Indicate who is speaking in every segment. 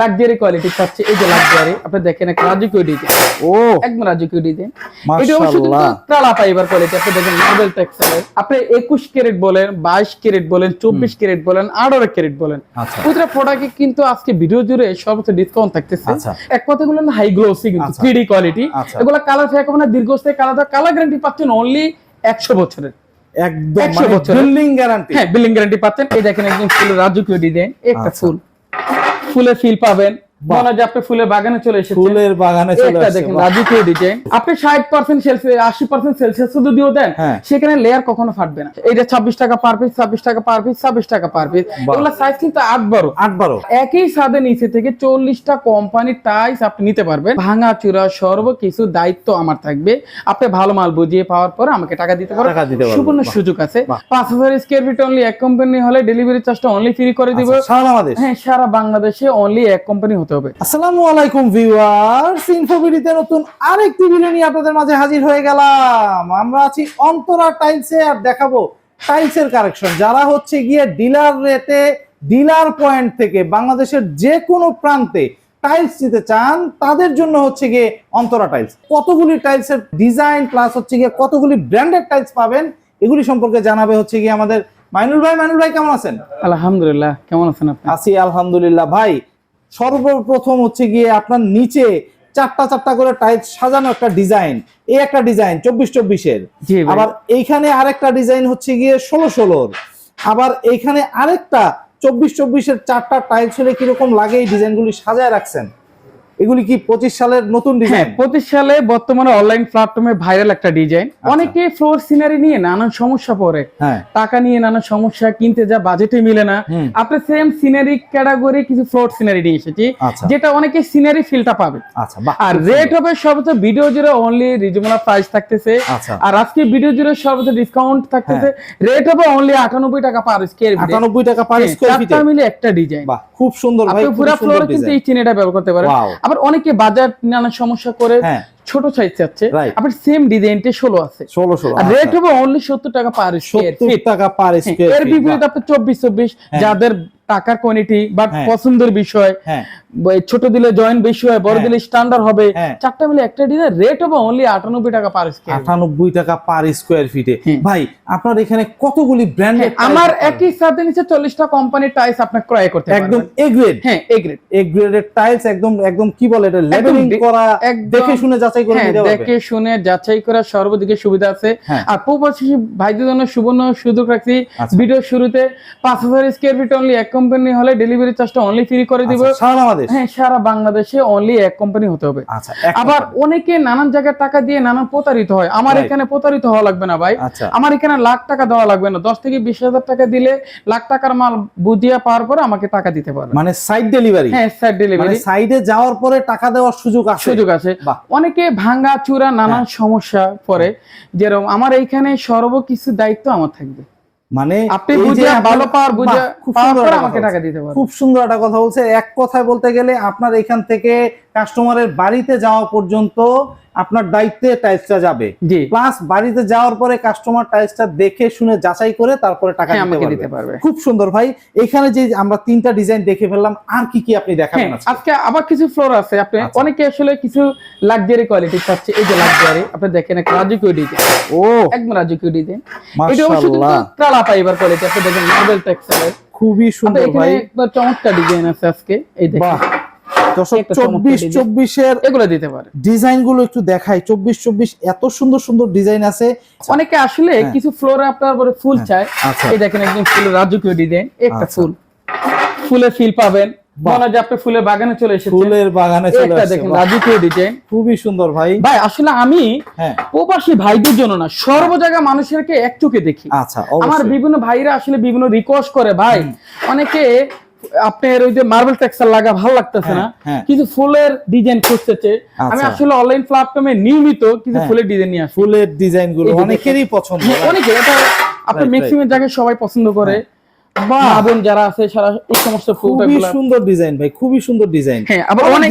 Speaker 1: Luxury quality পাচ্ছে। এই যে লাক্সারি আপনি দেখেন একটা রাজকীয় ডিজাইন
Speaker 2: ও!
Speaker 1: একদম রাজকীয় ডিজাইন এটা অবশ্য কিন্তু ফাইবার কোয়ালিটি আপনি দেখেন মার্বেল আপনি একুশ ক্যারেট বলেন বাইশ ক্যারেট বলেন চব্বিশ ক্যারেট বলেন আঠারো ক্যারেট বলেন।
Speaker 2: আচ্ছা।
Speaker 1: প্রতিটা প্রোডাক্টে কিন্তু আজকে ভিডিও জুড়ে সর্বোচ্চ ডিসকাউন্ট থাকতেছে।
Speaker 2: আচ্ছা।
Speaker 1: এক কথা বললেন হাই গ্লোসি কিন্তু
Speaker 2: আচ্ছা।
Speaker 1: থ্রি কোয়ালিটি
Speaker 2: আচ্ছা।
Speaker 1: এগুলো কালার ফেক হবে না দীর্ঘস্থায়ী কালার কালার গ্যারান্টি পাচ্ছেন অনলি একশো বছরের।
Speaker 2: একদম
Speaker 1: 100
Speaker 2: মানে। বিল্ডিং গ্যারান্টি
Speaker 1: হ্যাঁ বিলিং গ্যারান্টি পাচ্ছেন। এই দেখেন একদম ফুল রাজকীয় ডিজাইন একটা
Speaker 2: আচ্ছা।
Speaker 1: ফুল ফিল পাবেন। আপনি ফুলের বাগানে চলে এসেছেন।
Speaker 2: ফুলের বাগানে চলে
Speaker 1: দেখেন রাজকীয় ডিজাইন আপনি ষাট পার্সেন্ট সেলসিয়াস আশি পার্সেন্ট সেলসিয়াস যদিও দেন
Speaker 2: হ্যাঁ।
Speaker 1: সেখানে লেয়ার কখনো ফাটবে না। এটা ছাব্বিশ টাকা পার পিস ছাব্বিশ টাকা পার পিস ছাব্বিশ টাকা পার পিস
Speaker 2: বাহ।
Speaker 1: সাইজ কিন্তু আট বারো।
Speaker 2: আট বারো।
Speaker 1: একই সাদে নিচে থেকে চল্লিশটা কোম্পানির টাইস আপনি নিতে পারবেন। ভাঙা চূড়া সর্ব কিছু দায়িত্ব আমার থাকবে। আপনি ভালো মাল বুঝিয়ে পাওয়ার পর আমাকে টাকা দিতে পারবেন।
Speaker 2: টাকা দিতে
Speaker 1: সুবর্ণ সুযোগ আছে। পাঁচ হাজার স্কোয়ার ফিট অনলি এক কোম্পানি হলে ডেলিভারি চার্জটা অনলি ফ্রি করে দিব।
Speaker 2: আচ্ছা, সারা বাংলাদেশ?
Speaker 1: হ্যাঁ সারা বাংলাদেশে অনলি এক কোম্পানি হতে হবে।
Speaker 2: আসসালামু আলাইকুম ভিউয়ার্স ইনফোবিডিতে নতুন আরেকটি ভিডিও নিয়ে আপনাদের মাঝে হাজির হয়ে গেলাম। আমরা আছি অন্তরা টাইলসে আর দেখাবো টাইলসের কালেকশন যারা হচ্ছে গিয়ে ডিলার রেটে ডিলার পয়েন্ট থেকে বাংলাদেশের যে কোনো প্রান্তে টাইলস নিতে চান তাদের জন্য হচ্ছে গিয়ে অন্তরা টাইলস। কতগুলি টাইলসের ডিজাইন প্লাস হচ্ছে গিয়ে কতগুলি ব্র্যান্ডেড টাইলস পাবেন এগুলি সম্পর্কে জানাবে হচ্ছে গিয়ে আমাদের মাইনুল ভাই। মাইনুল ভাই কেমন আছেন?
Speaker 1: আলহামদুলিল্লাহ কেমন আছেন আপনি?
Speaker 2: আছি আলহামদুলিল্লাহ। ভাই সর্বপ্রথম হচ্ছে গিয়ে আপনার নিচে চারটা চারটা করে টাইপ সাজানো একটা ডিজাইন এই একটা ডিজাইন চব্বিশ চব্বিশের। আবার এইখানে আরেকটা ডিজাইন হচ্ছে গিয়ে ষোলো ষোলোর আবার এইখানে আরেকটা চব্বিশ চব্বিশের চারটা টাইলস হলে কীরকম লাগে এই ডিজাইনগুলি সাজায় রাখছেন? এগুলি কি পঁচিশ সালের নতুন
Speaker 1: হ্যাঁ
Speaker 2: ডিজাইন
Speaker 1: পঁচিশ সালে বর্তমানে অনলাইন প্ল্যাটফর্মে ভাইরাল একটা ডিজাইন অনেকে ফ্লোর সিনারি নিয়ে নানান সমস্যা পড়ে।
Speaker 2: হ্যাঁ।
Speaker 1: টাকা নিয়ে নানান সমস্যা কিনতে যা বাজেটে মিলে না। আপনি সেম সিনারি ক্যাটাগরি কিছু ফ্লোর সিনারি নিয়ে এসেছি
Speaker 2: আচ্ছা।
Speaker 1: যেটা অনেকে সিনারি ফিলটা পাবে।
Speaker 2: আচ্ছা
Speaker 1: আর রেট। হবে সর্বোচ্চ ভিডিও জুড়ে অনলি রিজনেবল প্রাইস থাকতেছে।
Speaker 2: আচ্ছা।
Speaker 1: আর আজকে ভিডিও জুড়ে সর্বোচ্চ ডিসকাউন্ট থাকতেছে। রেট হবে অনলি আটানব্বই টাকা পার স্কোয়ার ফিট
Speaker 2: আটানব্বই টাকা পার স্কোয়ার ফিটে
Speaker 1: মিলে একটা ডিজাইন
Speaker 2: খুব সুন্দর ভাই
Speaker 1: পুরো ফ্লোরে কিন্তু এই চিনিটা ব্যবহার করতে পারেন. আবার অনেকে বাজার নানা সমস্যা করে
Speaker 2: হ্যাঁ।
Speaker 1: ছোট সাইজ চাচ্ছে আবার সেম ডিজাইনটা ষোলো আছে।
Speaker 2: ষোলো ষোলো
Speaker 1: আর রেট হবে অনলি সত্তর টাকা পার স্কোয়ার
Speaker 2: টাকা পার স্কোয়ার
Speaker 1: এর বিপরীতে আপনি চব্বিশ চব্বিশ
Speaker 2: হ্যাঁ।
Speaker 1: যাদের টাকার কোয়ালিটি বা
Speaker 2: হ্যাঁ।
Speaker 1: পছন্দের বিষয়
Speaker 2: হ্যাঁ।
Speaker 1: ছোট দিলে জয়েন্ট বেশি হয় বড়
Speaker 2: হ্যাঁ।
Speaker 1: দিলে স্ট্যান্ডার্ড হবে। চারটা মিলে একটা ডিজাইন রেট হবে অনলি আটানব্বই টাকা পার স্কোয়ার
Speaker 2: আটানব্বই টাকা পার স্কোয়ার ফিটে ভাই আপনার এখানে কতগুলি ব্র্যান্ডেড
Speaker 1: আমার একই সাথে নিচে চল্লিশটা কোম্পানির টাইলস আপনি ক্রয় করতে
Speaker 2: একদম
Speaker 1: পারবেন
Speaker 2: এ গ্রেড
Speaker 1: হ্যাঁ এ গ্রেড
Speaker 2: এ গ্রেডের টাইলস একদম একদম কি বলে এটা? লেভেলিং করা দেখে শুনে যাচাই করে নিতে পারবে।
Speaker 1: দেখে শুনে যাচাই করার সর্বদিকে সুবিধা আছে। আর প্রবাসী ভাইদের জন্য সুবর্ণ সুযোগ রাখছি।
Speaker 2: আচ্ছা।
Speaker 1: ভিডিও শুরুতে পাঁচ হাজার স্কোয়ার ফিট অনলি এক কোম্পানি হলে ডেলিভারি চার্জটা অনলি ফ্রি করে দিব।
Speaker 2: আচ্ছা, সারা বাংলাদেশ?
Speaker 1: হ্যাঁ সারা বাংলাদেশে অনলি এক কোম্পানি হতে হবে।
Speaker 2: আচ্ছা
Speaker 1: আবার অনেকে নানান জায়গায় টাকা দিয়ে নানান প্রতারিত হয়। আমার এখানে প্রতারিত হওয়া লাগবে না ভাই।
Speaker 2: আচ্ছা।
Speaker 1: আমার এখানে লাখ টাকা দেওয়া লাগবে না। দশ থেকে বিশ হাজার টাকা দিলে লাখ টাকার মাল বুঝিয়ে পাওয়ার পরে আমাকে টাকা দিতে পারবে।
Speaker 2: মানে সাইড ডেলিভারি
Speaker 1: হ্যাঁ
Speaker 2: মানে
Speaker 1: ডেলিভারি
Speaker 2: সাইডে যাওয়ার পরে টাকা দেওয়ার সুযোগ আছে?
Speaker 1: সুযোগ আছে। অনেকে ভাঙ্গা চূড়া নানান সমস্যা পরে যেরকম আমার এইখানে সর্বকিছু দায়িত্ব আমার থাকবে।
Speaker 2: মানে
Speaker 1: আপনি বুঝে ভালো পাওয়ার বুঝে পাওয়ার আমাকে টাকা দিতে পারবে
Speaker 2: খুব সুন্দর একটা কথা বলছে। এক কথায় বলতে গেলে আপনার এখান থেকে কাস্টমারের বাড়িতে যাওয়া পর্যন্ত আপনার দায়িত্বে টাইলসটা যাবে। প্লাস বাড়িতে যাওয়ার পরে কাস্টমার টাইলসটা দেখে শুনে যাচাই করে তারপরে টাকা
Speaker 1: হ্যাঁ,
Speaker 2: দিতে পারবে। খুব সুন্দর ভাই। এখানে যে আমরা তিনটা ডিজাইন দেখে ফেললাম আর কি কি আপনি
Speaker 1: হ্যাঁ
Speaker 2: দেখাবেন আজকে?
Speaker 1: আজকে আবার কিছু ফ্লোর আছে। আপনি
Speaker 2: আচ্ছা।
Speaker 1: অনেকে আসলে কিছু লাক্সারি কোয়ালিটি পাচ্ছে। এই যে লাক্সারি আপনি দেখেন একটা রাজকীয় ডিজাইন
Speaker 2: ও।
Speaker 1: একদম রাজকীয় ডিজাইন এটা অবশ্য কিন্তু ট্রালা ফাইবার কোয়ালিটি আপনি দেখেন মার্বেল টেক্সচারের
Speaker 2: খুবই সুন্দর
Speaker 1: এখানে
Speaker 2: ভাই।
Speaker 1: চমৎকার ডিজাইন আছে আজকে। এই দেখেন
Speaker 2: বাহ দর্শক
Speaker 1: একটা চমৎকার
Speaker 2: চব্বিশ
Speaker 1: design।
Speaker 2: চব্বিশের
Speaker 1: এগুলো দিতে পারে।
Speaker 2: ডিজাইনগুলো একটু দেখাই। চব্বিশ চব্বিশ এত সুন্দর সুন্দর ডিজাইন আছে।
Speaker 1: অনেকে আসলে। কিছু ফ্লোরে আপনার ফুল চায়। এই দেখেন একদম ফুল রাজকীয় ডিজাইন। একটা। ফুল। ফুলের ফিল পাবেন। মনে যে আপনি ফুলের বাগানে চলে এসেছেন।
Speaker 2: ফুলের বাগানে চলে
Speaker 1: দেখেন রাজকীয় ডিজাইন।
Speaker 2: খুবই সুন্দর ভাই।
Speaker 1: ভাই আসলে আমি
Speaker 2: হ্যাঁ।
Speaker 1: প্রবাসী ভাইদের জন্য না সর্ব জায়গায় মানুষেরকে এক চোখে দেখি।
Speaker 2: আচ্ছা
Speaker 1: আমার বিভিন্ন ভাইরা আসলে বিভিন্ন রিকোয়েস্ট করে ভাই। অনেকে আপনার ওই যে মার্বেল টেক্সচার লাগা ভালো লাগতেছে না
Speaker 2: হ্যাঁ, হ্যাঁ।
Speaker 1: কিছু ফুলের ডিজাইন খুঁজতেছে আমি
Speaker 2: আচ্ছা।
Speaker 1: আসলে অনলাইন প্ল্যাটফর্মে নিয়মিত কিছু
Speaker 2: হ্যাঁ।
Speaker 1: ফুলের ডিজাইন নিয়ে
Speaker 2: ফুলের
Speaker 1: ডিজাইনগুলো
Speaker 2: অনেকেরই পছন্দ
Speaker 1: অনেকে এটা আপনার ম্যাক্সিমাম জায়গায় সবাই পছন্দ করে বোন যারা আছে সারা এই সমস্ত
Speaker 2: খুবই সুন্দর ডিজাইন ভাই খুবই সুন্দর ডিজাইন
Speaker 1: হ্যাঁ আবার অনেক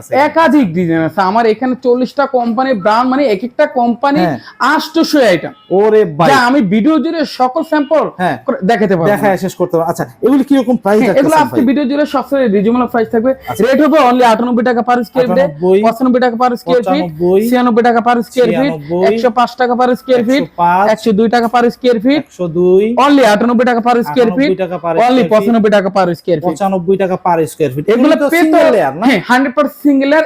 Speaker 2: আছে।
Speaker 1: একাধিক ডিজাইন আছে। আমার এখানে চল্লিশটা কোম্পানি ব্র্যান্ড মানে এক একটা কোম্পানি
Speaker 2: হ্যাঁ।
Speaker 1: আটশোশো আইটেম
Speaker 2: ওরে ভাই।
Speaker 1: আমি ভিডিও জুড়ে সকল স্যাম্পল
Speaker 2: হ্যাঁ।
Speaker 1: দেখাতে পারব।
Speaker 2: দেখায় শেষ করতে পারব। আচ্ছা এগুলি কি রকম প্রাইস
Speaker 1: এগুলো আজকে ভিডিও জুড়ে সবসময় রিজনেবল প্রাইস থাকবে।
Speaker 2: আচ্ছা।
Speaker 1: রেট হবে অনলি আটানব্বই টাকা পার স্কোয়ার ফিট
Speaker 2: 98,
Speaker 1: টাকা পার স্কোয়ার ফিট
Speaker 2: 95,
Speaker 1: ছিয়ানব্বই টাকা পার স্কোয়ার ফিট
Speaker 2: 96,
Speaker 1: একশো পাঁচ টাকা পার স্কোয়ার ফিট
Speaker 2: 105,
Speaker 1: একশো দুই টাকা পার স্কোয়ার ফিট
Speaker 2: 102
Speaker 1: অনলি আটানব্বই টাকা per square feet
Speaker 2: 98
Speaker 1: only
Speaker 2: square feet,
Speaker 1: পঁচানব্বই টাকা পার স্কোয়ার ফিট
Speaker 2: 95 টাকা পার স্কয়ার ফিট
Speaker 1: এগুলো
Speaker 2: তো সিঙ্গেল লেয়ার না?
Speaker 1: হ্যাঁ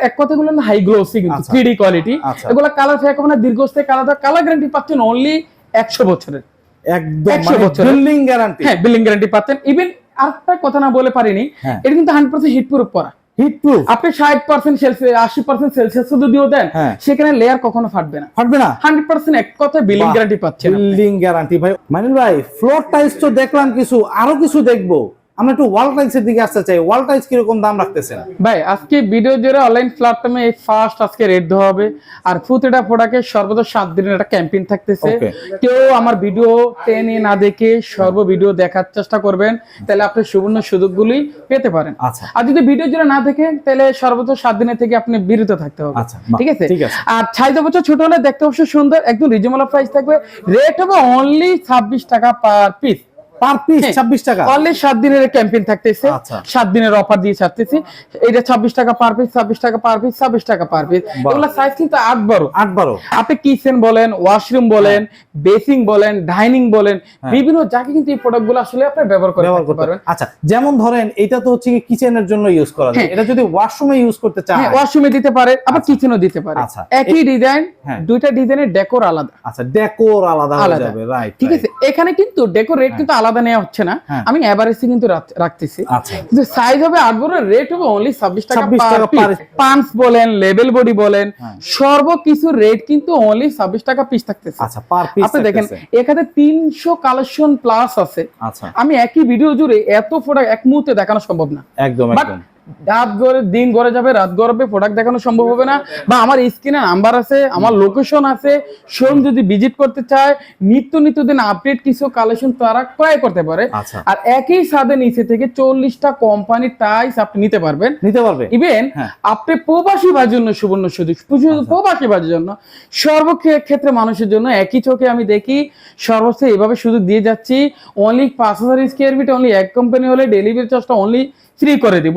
Speaker 1: এক কথা গুলো হাই গ্লোসি কিন্তু। কোয়ালিটি। এগুলো কালার ফেক হবে না দীর্ঘস্থায়ী কালার কালার গ্যারান্টি পাচ্ছেন অনলি একশো বছরের।
Speaker 2: একদম মানে বিল্ডিং গ্যারান্টি
Speaker 1: হ্যাঁ বিলিং গ্যারান্টি পাচ্ছেন। ইভেন আরেকটা কথা না বলে পারিনি
Speaker 2: হ্যাঁ।
Speaker 1: এটা কিন্তু হান্ড্রেড পার্সেন্ট হিট প্রুফ করা। আপনি সেলসিয়াস আশি পার্সেন্ট সেলসিয়াস যদিও দেন
Speaker 2: হ্যাঁ।
Speaker 1: সেখানে লেয়ার কখনো ফাটবে না।
Speaker 2: ফাটবে না?
Speaker 1: হান্ড্রেড পার্সেন্ট এক কথায় বিলিং গ্যারান্টি পাচ্ছেন
Speaker 2: গ্যারান্টি ভাই মানিল ভাই ফ্লোর টাইলস তো দেখলাম কিছু আরও কিছু দেখব। আমরা একটু ওয়াল দিকে আসতে চাই। ওয়াল টাইলস কীরকম দাম রাখতেছেন?
Speaker 1: ভাই আজকে ভিডিও জুড়ে অনলাইন প্ল্যাটফর্মে এই ফার্স্ট আজকে রেট দেওয়া হবে। আর সাত দিনের একটা ক্যাম্পেইন থাকতেছে। কেউ আমার ভিডিও টেনে না দেখে সর্ব ভিডিও দেখার চেষ্টা করবেন তাহলে আপনি সুবর্ণ সুযোগগুলি পেতে পারেন।
Speaker 2: আচ্ছা।
Speaker 1: আর যদি ভিডিও জুড়ে না দেখেন তাহলে সর্বোচ্চ সাত দিনের থেকে আপনি বিরত থাকতে হবে।
Speaker 2: আচ্ছা,
Speaker 1: ঠিক আছে?
Speaker 2: ঠিক আছে।
Speaker 1: আর সাইজ বছর ছোট হলে দেখতে অবশ্যই সুন্দর একদম রিজনেবল প্রাইস থাকবে। রেট হবে অনলি ছাব্বিশ টাকা পার পিস
Speaker 2: পার পিস
Speaker 1: হ্যাঁ।
Speaker 2: 26 টাকা।
Speaker 1: অনলি সাত দিনের ক্যাম্পেইন থাকতেছে।
Speaker 2: আচ্ছা।
Speaker 1: দিনের অফার দিয়ে ছাড়তেছি। এটা ছাব্বিশ টাকা পার পিস ছাব্বিশ টাকা পার পিস ছাব্বিশ টাকা পার পিস
Speaker 2: বাহ।
Speaker 1: সাইজ কিন্তু আট বারো।
Speaker 2: আট বারো।
Speaker 1: আপনি কিচেন বলেন ওয়াশরুম বলেন বেসিং বলেন ডাইনিং বলেন
Speaker 2: হ্যাঁ।
Speaker 1: বিভিন্ন জায়গায় কিন্তু এই আসলে আপনি ব্যবহার
Speaker 2: করতে
Speaker 1: পারবেন।
Speaker 2: আচ্ছা যেমন ধরেন এটা তো হচ্ছে কিচেনের জন্য ইউজ করা যায়।
Speaker 1: হ্যাঁ।
Speaker 2: এটা যদি ওয়াশরুমে ইউজ করতে
Speaker 1: হ্যাঁ ওয়াশরুমে দিতে পারে আবার কিচেনও দিতে পারে।
Speaker 2: আচ্ছা।
Speaker 1: একই ডিজাইন
Speaker 2: হ্যাঁ।
Speaker 1: দুইটা ডিজাইনের ডেকোর আলাদা।
Speaker 2: আচ্ছা ডেকোর আলাদা হয়ে যাবে রাইট
Speaker 1: ঠিক আছে এখানে কিন্তু ডেকোর রেট কিন্তু আলাদা নেওয়া হচ্ছে না।
Speaker 2: হ্যাঁ।
Speaker 1: আমি এভারেজে কিন্তু রাখতেছি।
Speaker 2: আচ্ছা।
Speaker 1: কিন্তু সাইজ হবে আট বড় রেট হবে অনলি ছাব্বিশ টাকা
Speaker 2: 26
Speaker 1: পার
Speaker 2: টাকা per
Speaker 1: পিস পাঞ্চ বলেন লেবেল বডি বলেন
Speaker 2: হ্যাঁ।
Speaker 1: সর্বকিছু রেট কিন্তু অনলি ছাব্বিশ টাকা পিস থাকতেছে।
Speaker 2: আচ্ছা
Speaker 1: আপনি দেখেন এখানে তিনশো কালেকশন প্লাস আছে।
Speaker 2: আচ্ছা।
Speaker 1: আমি একই ভিডিও জুড়ে এত প্রোডাক্ট এক মুহূর্তে দেখানো সম্ভব না।
Speaker 2: একদম একদম।
Speaker 1: রাত গড়ে দিন গড়ে যাবে রাত গড়বে প্রোডাক্ট দেখানো সম্ভব হবে না। বা আমার স্ক্রিনে নাম্বার আছে আমার লোকেশন আছে শোরুম যদি ভিজিট করতে চায় নিত্য নিত্য দিন আপডেট কিছু কালেকশন তারা ক্রয় করতে পারে।
Speaker 2: আচ্ছা।
Speaker 1: আর একই সাথে নিচে থেকে চল্লিশটা কোম্পানির টাইস আপনি নিতে পারবেন।
Speaker 2: নিতে পারবেন
Speaker 1: ইভেন
Speaker 2: হ্যাঁ।
Speaker 1: আপনি প্রবাসী ভাইয়ের জন্য সুবর্ণ সুযোগ শুধু প্রবাসী ভাইয়ের জন্য সর্বক্ষেত্রে মানুষের জন্য একই চোখে আমি দেখি সর্বোচ্চ এভাবে সুযোগ দিয়ে যাচ্ছি। অনলি পাঁচ হাজার স্কোয়ার ফিট অনলি এক কোম্পানি হলে ডেলিভারি চার্জটা অনলি ফ্রি করে দিব।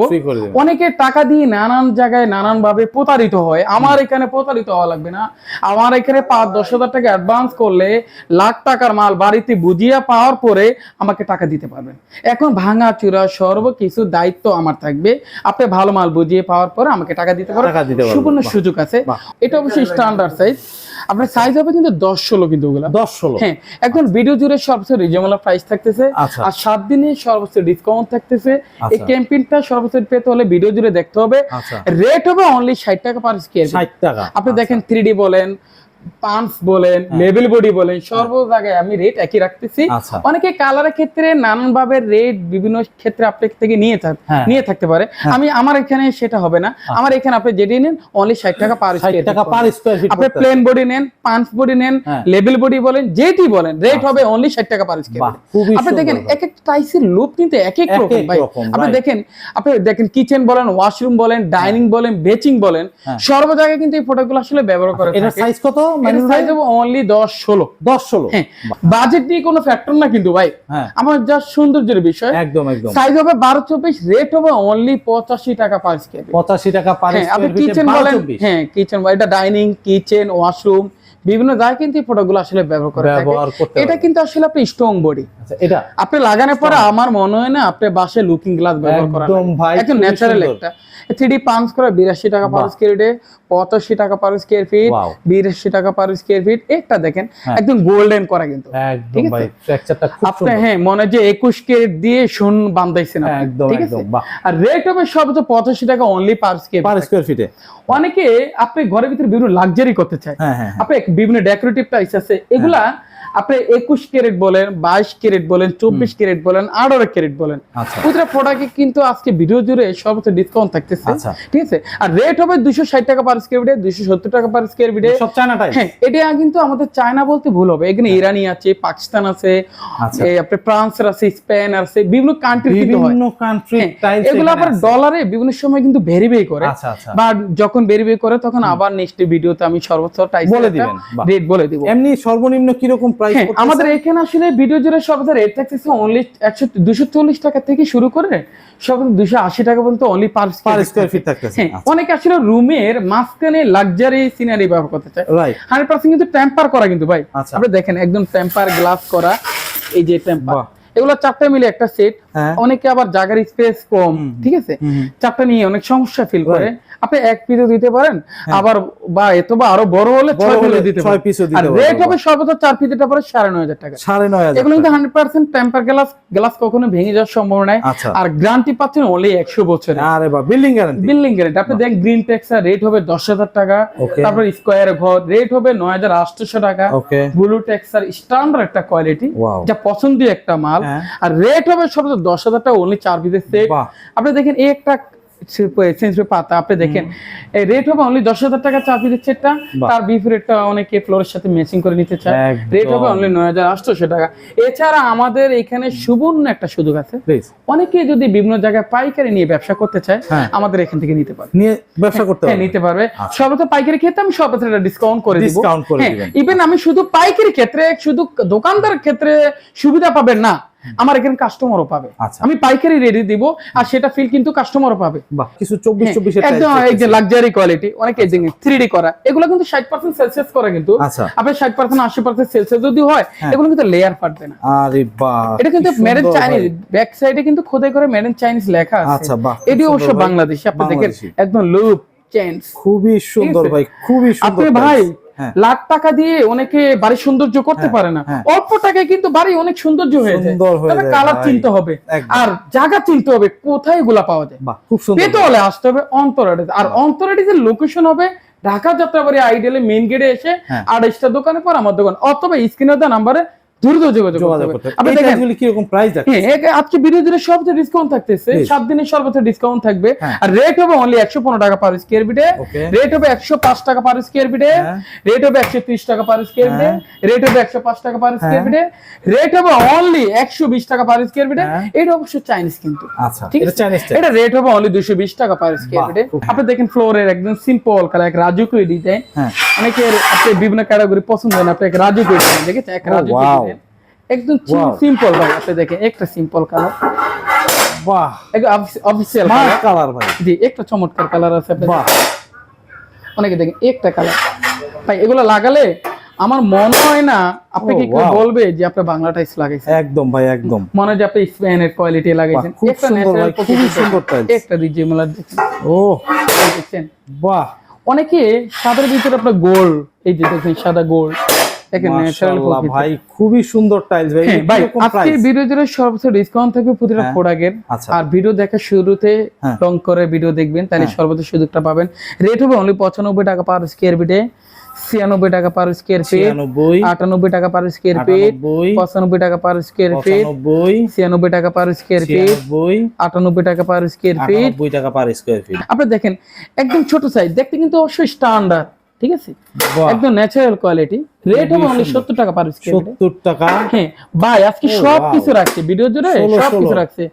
Speaker 1: অনেকে টাকা দিয়ে নানান জায়গায় নানান ভাবে প্রতারিত হয়। আমার এখানে প্রতারিত হওয়া লাগবে না। আমার এখানে পাঁচ দশ হাজার টাকা অ্যাডভান্স করলে লাখ টাকার মাল বাড়িতে বুঝিয়ে পাওয়ার পরে আমাকে টাকা দিতে পারবেন। এখন ভাঙা চূড়া সর্ব কিছু দায়িত্ব আমার থাকবে। আপনি ভালো মাল বুঝিয়ে পাওয়ার পরে আমাকে টাকা দিতে পারবেন। সুবর্ণ সুযোগ আছে। এটা অবশ্যই স্ট্যান্ডার্ড সাইজ আপনার সাইজ হবে কিন্তু দশ ষোলো কিন্তু ওগুলা।
Speaker 2: দশ ষোলো।
Speaker 1: হ্যাঁ এখন ভিডিও জুড়ে সর্বোচ্চ রিজনেবল প্রাইস থাকতেছে।
Speaker 2: আচ্ছা।
Speaker 1: আর সাত দিনে সর্বোচ্চ ডিসকাউন্ট থাকতেছে। এই
Speaker 2: আচ্ছা।
Speaker 1: ক্যাম্পেইনটা সর্বোচ্চ পেতে হলে ভিডিও জুড়ে দেখতে হবে।
Speaker 2: আচ্ছা।
Speaker 1: রেট হবে অনলি ষাট টাকা পার স্কোয়ার
Speaker 2: ষাট টাকা।
Speaker 1: আপনি দেখেন থ্রি বলেন বলেন লেভেল বডি বলেন সর্ব জায়গায় আমি রেট একই রাখতেছি।
Speaker 2: আচ্ছা।
Speaker 1: অনেকে কালারের ক্ষেত্রে নানান ভাবে রেট বিভিন্ন ক্ষেত্রে আপনার থেকে নিয়ে
Speaker 2: হ্যাঁ।
Speaker 1: নিয়ে থাকতে পারে। আমি আমার এখানে সেটা হবে না। আমার এখানে আপনি যেটি নেন অনলি ষাট টাকা পার
Speaker 2: টাকা পার স্কোয়ার ফিট
Speaker 1: আপনি প্লেন বডি নেন পাঞ্চ বডি নেন
Speaker 2: হ্যাঁ।
Speaker 1: লেভেল বডি বলেন যেটি বলেন রেট হবে অনলি ষাট টাকা পার স্কোয়ার আপনি দেখেন। এক এক টাইসের লুক কিন্তু এক এক
Speaker 2: এক
Speaker 1: রকম ভাই। আপনি দেখেন আপনি দেখেন কিচেন বলেন ওয়াশরুম বলেন ডাইনিং বলেন বেচিং বলেন
Speaker 2: হ্যাঁ।
Speaker 1: সর্ব জায়গায় কিন্তু এই প্রোডাক্টগুলো আসলে ব্যবহার করে
Speaker 2: সাইজ কত? মানে
Speaker 1: সাইজ হবে অনলি দশ ষোলো।
Speaker 2: দশ ষোলো।
Speaker 1: হ্যাঁ বাজেট নিয়ে কোনো ফ্যাক্টর না কিন্তু ভাই।
Speaker 2: হ্যাঁ।
Speaker 1: আমার যা সৌন্দর্যের বিষয়।
Speaker 2: একদম একদম।
Speaker 1: সাইজ হবে বারো চব্বিশ রেট হবে অনলি পঁচাশি টাকা পার স্কয়ার
Speaker 2: পঁচাশি টাকা পার
Speaker 1: হ্যাঁ আপনি কিচেন বলেন হ্যাঁ কিচেন এটা ডাইনিং কিচেন ওয়াশরুম বিভিন্ন জায়গায় কিন্তু এই প্রোডাক্টগুলো আসলে ব্যবহার করে থাকে। এটা কিন্তু আসলে আপনি স্ট্রং বডি
Speaker 2: আচ্ছা এটা
Speaker 1: আপনি লাগানোর পরে আমার মনে হয় না আপনি বাসে লুকিং গ্লাস ব্যবহার করা
Speaker 2: একদম ভাই
Speaker 1: একদম ন্যাচারাল একটা। করে বিরাশি টাকা পার। স্কোয়ার ফিটে পঁচাশি টাকা পার স্কোয়ার ফিট. বিরাশি টাকা পার স্কোয়ার ফিট একটা দেখেন
Speaker 2: হ্যাঁ।
Speaker 1: একদম গোল্ডেন করা কিন্তু। ঠিক আছে?
Speaker 2: স্ট্রাকচারটা খুব
Speaker 1: আপনি হ্যাঁ মনে হয় যে একুশ কেরেট দিয়ে সোন বান্ধাইছেন আপনি,
Speaker 2: একদম
Speaker 1: ঠিক আছে?
Speaker 2: একদম
Speaker 1: আর রেট হবে সর্বোচ্চ পঁচাশি টাকা only per square
Speaker 2: per square ফিটে
Speaker 1: অনেকে আপনি ঘরের ভিতরে বিভিন্ন লাক্সারি করতে চায়।
Speaker 2: হ্যাঁ হ্যাঁ হ্যাঁ।
Speaker 1: আপনি বিভিন্ন ডেকোরেটিভ টাইস আছে এগুলা আপনি একুশ ক্যারেট বলেন বাইশ ক্যারেট বলেন চব্বিশ ক্যারেট বলেন আঠারো ক্যারেট বলেন।
Speaker 2: আচ্ছা।
Speaker 1: প্রতিটা প্রোডাক্টে কিন্তু আজকে ভিডিও জুড়ে সর্বোচ্চ ডিসকাউন্ট থাকতেছে।
Speaker 2: আচ্ছা।
Speaker 1: ঠিক আছে? আর রেট হবে দুশো ষাট টাকা পার স্কোয়ার ফিটে দুশো সত্তর টাকা পার স্কোয়ার ফিটে
Speaker 2: সব চায়না
Speaker 1: হ্যাঁ এটা কিন্তু আমাদের চায়না বলতে ভুল হবে। এখানে ইরানি আছে পাকিস্তান আছে
Speaker 2: আচ্ছা।
Speaker 1: আপনার ফ্রান্স আছে স্পেন আছে বিভিন্ন কান্ট্রি
Speaker 2: বিভিন্ন কান্ট্রি
Speaker 1: হ্যাঁ, এগুলো আবার ডলারে বিভিন্ন সময় কিন্তু ভেরিফাই করে।
Speaker 2: আচ্ছা আচ্ছা।
Speaker 1: বা যখন ভেরিফাই করে তখন আবার নেক্সট ভিডিওতে আমি সর্বোচ্চ টাইপ
Speaker 2: বলে দিবেন,
Speaker 1: রেট বলে দিব।
Speaker 2: এমনি সর্বনিম্ন কি রকম প্রাইস
Speaker 1: হ্যাঁ আমাদের এখানে আসলে ভিডিও জুড়ে রেট থাকতেছে অনলি একশো দুশো চল্লিশ টাকা থেকে শুরু করে সর্বোচ্চ দুশো আশি টাকা পর্যন্ত only per
Speaker 2: per square feet থাকতেছে
Speaker 1: অনেকে আসলে রুমের মাঝখানে লাক্সারি সিনারি ব্যবহার করতে চায়। হান্ড্রেড পার্সেন্ট কিন্তু টেম্পার করা কিন্তু ভাই।
Speaker 2: আচ্ছা।
Speaker 1: আপনি দেখেন একদম টেম্পার গ্লাস করা এই যে টেম্পার এগুলো চারটা মিলে একটা সেট
Speaker 2: হ্যাঁ।
Speaker 1: অনেকে আবার জায়গার স্পেস কম ঠিক আছে? চারটা নিয়ে অনেক সমস্যা ফিল করে। আপনি এক পিসও দিতে পারেন আবার বা এত বা আরও বড় হলে ছয় পিসও দিতে
Speaker 2: ছয়
Speaker 1: পারেন।
Speaker 2: পিসও দিতে
Speaker 1: আর
Speaker 2: পারবেন,
Speaker 1: রেট হবে সর্বোচ্চ চার পিস দিতে পারে সাড়ে নয় হাজার টাকা।
Speaker 2: সাড়ে নয় হাজার
Speaker 1: এগুলো কিন্তু hundred percent temper glass glass কখনো ভেঙে যাওয়ার সম্ভাবনা নাই।
Speaker 2: আচ্ছা।
Speaker 1: আর গ্যারান্টি পাচ্ছেন অনলি একশো বছরের।
Speaker 2: আরে বা বিল্ডিং গ্যারান্টি
Speaker 1: বিল্ডিং গ্যারেন্টি আপনি দেখেন গ্রিন টেক্সা রেট হবে দশ হাজার টাকা। তারপর স্কোয়ার ঘর রেট হবে নয় হাজার আটশোশো টাকা। ব্লু টেক্সার স্ট্যান্ডার্ড একটা কোয়ালিটি যা পছন্দের একটা মাল।
Speaker 2: হ্যাঁ।
Speaker 1: আর রেট হবে সর্বোচ্চ দশ হাজার টাকা ওনলি চার পিসের সেট আপনি দেখেন এই একটা পাতা আপনি দেখেন। এই রেট হবে অনলি দশ হাজার টাকা চার পিসের সেটটা তার বিফ রেটটা অনেকে ফ্লোরের সাথে ম্যাচিং করে নিতে চায়। রেট হবে অনলি নয় হাজার আটশোশো টাকা। এছাড়া আমাদের এখানে সুবর্ণ একটা সুযোগ আছে। অনেকে যদি বিভিন্ন জায়গায় পাইকারি নিয়ে ব্যবসা করতে চায়
Speaker 2: হ্যাঁ।
Speaker 1: আমাদের এখান থেকে নিতে পারে
Speaker 2: নিয়ে ব্যবসা করতে
Speaker 1: হ্যাঁ নিতে পারবে।
Speaker 2: আচ্ছা।
Speaker 1: সর্বত পাইকারি ক্ষেত্রে আমি সর্বত একটা ডিসকাউন্ট করে দিব।
Speaker 2: করে
Speaker 1: হ্যাঁ ইভেন আমি শুধু পাইকারি ক্ষেত্রে শুধু দোকানদার ক্ষেত্রে সুবিধা পাবেন না। আমার এখানে কাস্টমারও পাবে।
Speaker 2: আচ্ছা।
Speaker 1: আমি পাইকারি রেডি দিব আর সেটা ফিল কিন্তু কাস্টমারও পাবে।
Speaker 2: কিছু চব্বিশ
Speaker 1: হ্যাঁ,
Speaker 2: চব্বিশের
Speaker 1: একদম যে লাক্সারি কোয়ালিটি অনেকে থ্রি ডি করা। এগুলো কিন্তু ষাট পার্সেন্ট সেলসিয়াস করে কিন্তু।
Speaker 2: আচ্ছা।
Speaker 1: আপনার ষাট পার্সেন্ট আশি পার্সেন্ট সেলসিয়াস যদি হয়
Speaker 2: হ্যাঁ।
Speaker 1: এগুলো কিন্তু লেয়ার ফাটবে না।
Speaker 2: আরে বাহ
Speaker 1: এটা কিন্তু মেড চাইনিজ ব্যাক সাইডে কিন্তু খোদাই করে ইন চাইনিজ লেখা আছে।
Speaker 2: আচ্ছা
Speaker 1: এটি অবশ্য
Speaker 2: সুন্দর
Speaker 1: বাংলাদেশি আপনি দেখেন একদম লুপ চেঞ্জ
Speaker 2: খুবই সুন্দর ভাই খুবই সুন্দর
Speaker 1: আপনি ভাই লাখ টাকা দিয়ে অনেকে বাড়ি সৌন্দর্য করতে
Speaker 2: হ্যাঁ,
Speaker 1: পারে না।
Speaker 2: হ্যাঁ।
Speaker 1: অল্প টাকায় কিন্তু বাড়ি অনেক সৌন্দর্য হয়ে যায়। তবে কালার চিনতে হবে। আর জায়গা চিনতে হবে কোথায়গুলা পাওয়া যায়।
Speaker 2: বাহ খুব সুন্দর।
Speaker 1: পেতে হলে আসতে হবে অন্তরাডে আর অন্তরাডে লোকেশন হবে ঢাকা যাত্রাবাড়ি আইডিয়ালে মেন গেটে এসে
Speaker 2: হ্যাঁ।
Speaker 1: আড়াইশটা দোকানে পর আমার দোকান। অথবা স্ক্রিনে দেওয়া নাম্বারে দ্রুত যোগাযোগ। আপনি দেখেন
Speaker 2: প্রাইস আছে
Speaker 1: হ্যাঁ আজকে ভিডিও সবচেয়ে ডিসকাউন্ট থাকতেছে. সাত দিনের সর্বোচ্চ ডিসকাউন্ট থাকবে।
Speaker 2: হ্যাঁ।
Speaker 1: আর রেট হবে অনলি একশো পনেরো টাকা পার স্কোয়ার ফিটে রেট হবে একশো পাঁচ টাকা পার স্কোয়ার ফিটে। রেট হবে একশো ত্রিশ টাকা পার স্কোয়ার ফিটে। রেট হবে একশো পাঁচ টাকা পার স্কোয়ার। ফিটে রেট হবে অনলি একশো বিশ টাকা পার স্কোয়ার ফিটে। এটা অবশ্য চাইনিজ কিন্তু।
Speaker 2: আচ্ছা এটা চাইনিজ
Speaker 1: এটা রেট হবে অনলি দুশো বিশ টাকা পার স্কোয়ার ফিটে আপনি দেখেন ফ্লোরের একদম সিম্পল কালার এক রাজুকুই ডিজাইন অনেকের আপনি বিভিন্ন ক্যাটাগরি পছন্দ হয় না আপনি এক রাজুকুই ডিজাইন দেখেছেন? এক রাজুকুই একদম সিম্পল ভাই আপনি দেখেন একটা সিম্পল কালার
Speaker 2: বাহ।
Speaker 1: অফিসিয়াল কালার
Speaker 2: ভাই।
Speaker 1: জি একটা চমৎকার কালার আছে আপনি
Speaker 2: বাহ।
Speaker 1: অনেকে দেখেন একটা কালার ভাই এগুলো লাগালে আমার মনে হয় না আপনি
Speaker 2: কি
Speaker 1: কেউ বলবে যে আপনি বাংলা টাইস লাগাইছেন?
Speaker 2: একদম ভাই একদম।
Speaker 1: মনে হয় যে আপনি স্পেনের কোয়ালিটি লাগাইছেন।
Speaker 2: খুব
Speaker 1: একটা
Speaker 2: সুন্দর
Speaker 1: ন্যাচারাল
Speaker 2: ভাই, খুবই সুন্দর tiles।
Speaker 1: একটা ডিজে মেলার দেখেন।
Speaker 2: ও।
Speaker 1: দেখছেন?
Speaker 2: বাহ।
Speaker 1: অনেকে সাদার ভিতরে আপনার গোল এই যে দেখেন সাদা
Speaker 2: গোল ভাই খুবই সুন্দর টাইলস ভাই
Speaker 1: হ্যাঁ ভাই আজকে ভিডিও জুড়ে সর্বোচ্চ ডিসকাউন্ট থাকবে প্রতিটা
Speaker 2: হ্যাঁ।
Speaker 1: প্রোডাক্টের
Speaker 2: আচ্ছা।
Speaker 1: আর ভিডিও দেখার শুরুতে
Speaker 2: হ্যাঁ।
Speaker 1: লং করে ভিডিও দেখবেন তাহলে সর্বোচ্চ সুযোগটা পাবেন রেট হবে অনলি পঁচানব্বই টাকা পার স্কোয়ার ফিটে ছিয়ানব্বই টাকা পার স্কোয়ার ফিট আটানব্বই টাকা পার স্কোয়ার ফিট পঁচানব্বই টাকা পার স্কোয়ার ফিট ছিয়ানব্বই টাকা পার স্কোয়ার ফিট আটানব্বই টাকা পার স্কোয়ার ফিট
Speaker 2: টাকা পার স্কোয়ার ফিট
Speaker 1: আপনি দেখেন একদম ছোট সাইজ দেখতে কিন্তু অবশ্যই স্ট্যান্ডার্ড ঠিক আছে? একদম ন্যাচারাল কোয়ালিটি রেট হবে অনলি সত্তর টাকা পার স্কোয়ার ফিট
Speaker 2: সত্তর টাকা?
Speaker 1: হ্যাঁ ভাই আজকে সব কিছু রাখছে ভিডিও জুড়ে সব কিছু রাখছে।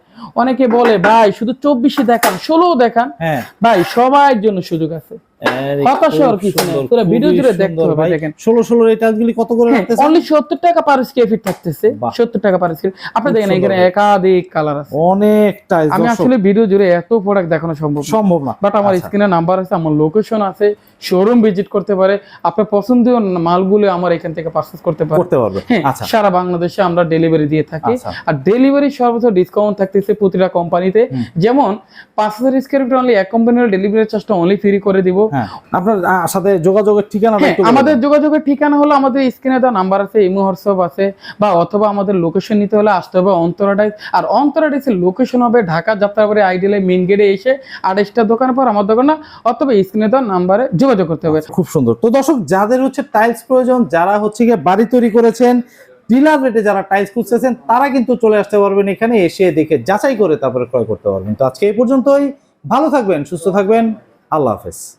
Speaker 1: অনেকে বলে ভাই শুধু চব্বিশে দেখান ষোলো দেখান।
Speaker 2: হ্যাঁ।
Speaker 1: ভাই সবার জন্য সুযোগ আছে। ভিডিও জুড়ে দেখতে হবে, দেখেন।
Speaker 2: ষোলো ষোলো এই টাইলসগুলি কত করে
Speaker 1: অনলি সত্তর টাকা পার স্কোয়ার ফিট থাকতেছে। সত্তর টাকা পার স্কোয়ার আপনি দেখেন এখানে একাধিক কালার আছে।
Speaker 2: অনেক
Speaker 1: আমি আসলে ভিডিও জুড়ে এত প্রোডাক্ট দেখানো সম্ভব
Speaker 2: সম্ভব না।
Speaker 1: বাট আমার
Speaker 2: আচ্ছা।
Speaker 1: স্ক্রিনে নাম্বার আছে আমার লোকেশন আছে শোরুম ভিজিট করতে পারে। আপনার পছন্দীয় মালগুলো আমার এখান থেকে পারচেজ করতে
Speaker 2: পারবে।
Speaker 1: হ্যাঁ
Speaker 2: আচ্ছা।
Speaker 1: সারা বাংলাদেশে আমরা ডেলিভারি দিয়ে থাকি।
Speaker 2: আচ্ছা।
Speaker 1: আর ডেলিভারি সর্বোচ্চ ডিসকাউন্ট থাকতেছে রয়েছে প্রতিটা কোম্পানিতে যেমন পাঁচ হাজার স্কোয়ার ফিট অনলি এক কোম্পানির ডেলিভারি চার্জটা অনলি ফ্রি করে দিব।
Speaker 2: হ্যাঁ আপনার সাথে যোগাযোগের ঠিকানাটা
Speaker 1: হ্যাঁ, আমাদের যোগাযোগের ঠিকানা হলো আমাদের স্ক্রিনে দেওয়া নাম্বার আছে ইমো হোয়াটসঅ্যাপ আছে বা অথবা আমাদের লোকেশন নিতে হলে আসতে হবে অন্তরাডাইস আর অন্তরাডাইসের লোকেশন হবে ঢাকা যাত্রাবাড়ি আইডিয়ালে মেন গেটে এসে আড়াইশটা দোকান পর আমার দোকান না অথবা স্ক্রিনে দেওয়া নাম্বারে যোগাযোগ করতে হবে।
Speaker 2: খুব সুন্দর। তো দর্শক যাদের হচ্ছে টাইলস প্রয়োজন যারা হচ্ছে গিয়ে বাড়ি তৈরি করেছেন ডিলার রেটে যারা টাইলস খুঁজতেছেন, তারা কিন্তু চলে আসতে পারবেন এখানে, এসে দেখে যাচাই করে তারপরে ক্রয় করতে পারবেন। তো আজকে এই পর্যন্তই। ভালো থাকবেন, সুস্থ থাকবেন। আল্লাহ হাফেজ।